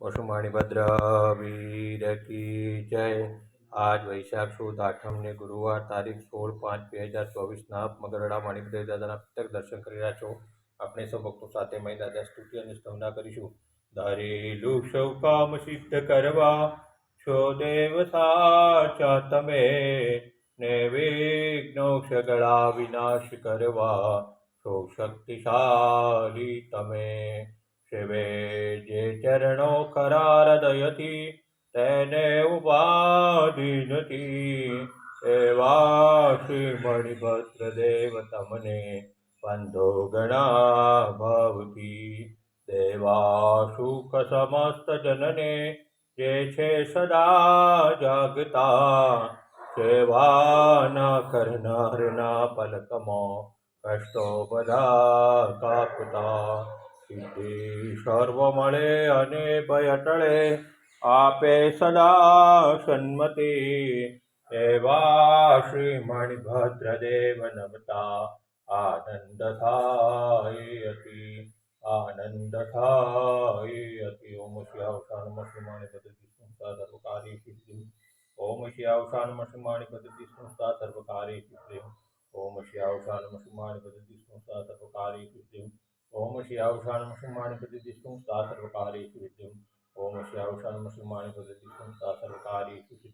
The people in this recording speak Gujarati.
વસુમાણી વીર કી જય. આજ વૈશાખ સુદ આઠમને ગુરુવાર તારીખ સોળ પાંચ બે હજાર ચોવીસના મગરડા માણિકદેવ દાદાના પ્રત્યક્ષ દર્શન કરી રહ્યા છો. આપણે સૌ ભક્તો સાથે મહી દાદા સ્તુતિ અને સ્તવના કરીશું. ધરેલું સૌ કામ સિદ્ધ કરવા, છો દેવ સાચા તમે. ને વિઘ્નો સગળા વિનાશ કરવા, છો શક્તિશાળી તમે. જે ચરણો ખરા હૃદયથી તેને ઉપાધિ નથી એવા શ્રી મણિભદ્ર દેવ તમને બંધો ગણા ભાવથી દેવા સુખ સમસ્ત જનને જે છે સદા જાગતા સેવાના કરનારના પલકમાં કષ્ટો બધા કાપતા સર્વ મળે અને ભય ટળે આપે સદા સન્મતિ એવા શ્રી મણિભદ્ર દેવ નમતા આનંદ થાય અતિ આનંદ થાય અતિ ઓમ શ્યાવસાન મસુમાણી પદ્ધતિ સંસ્થા સર્વકારી સિદ્ધિ ઓમ શ્યાવસાન મસુમાણી પદ્ધતિ સંસ્થા સર્વકારી સિદ્ધિ ઓમ શ્યાવસાન મસુમાણી પદ્ધતિ સંસ્થા સર્વકારી સિદ્ધિ ઓમ શ્યાવસાન મસુમાણી પદ્ધતિ સંસ્થા સર્વકારી સિદ્ધિ ઓમ શ્યાવસાન મસુમાણી પદ્ધતિ સંસ્થા સર્વકારી સિદ્ધિ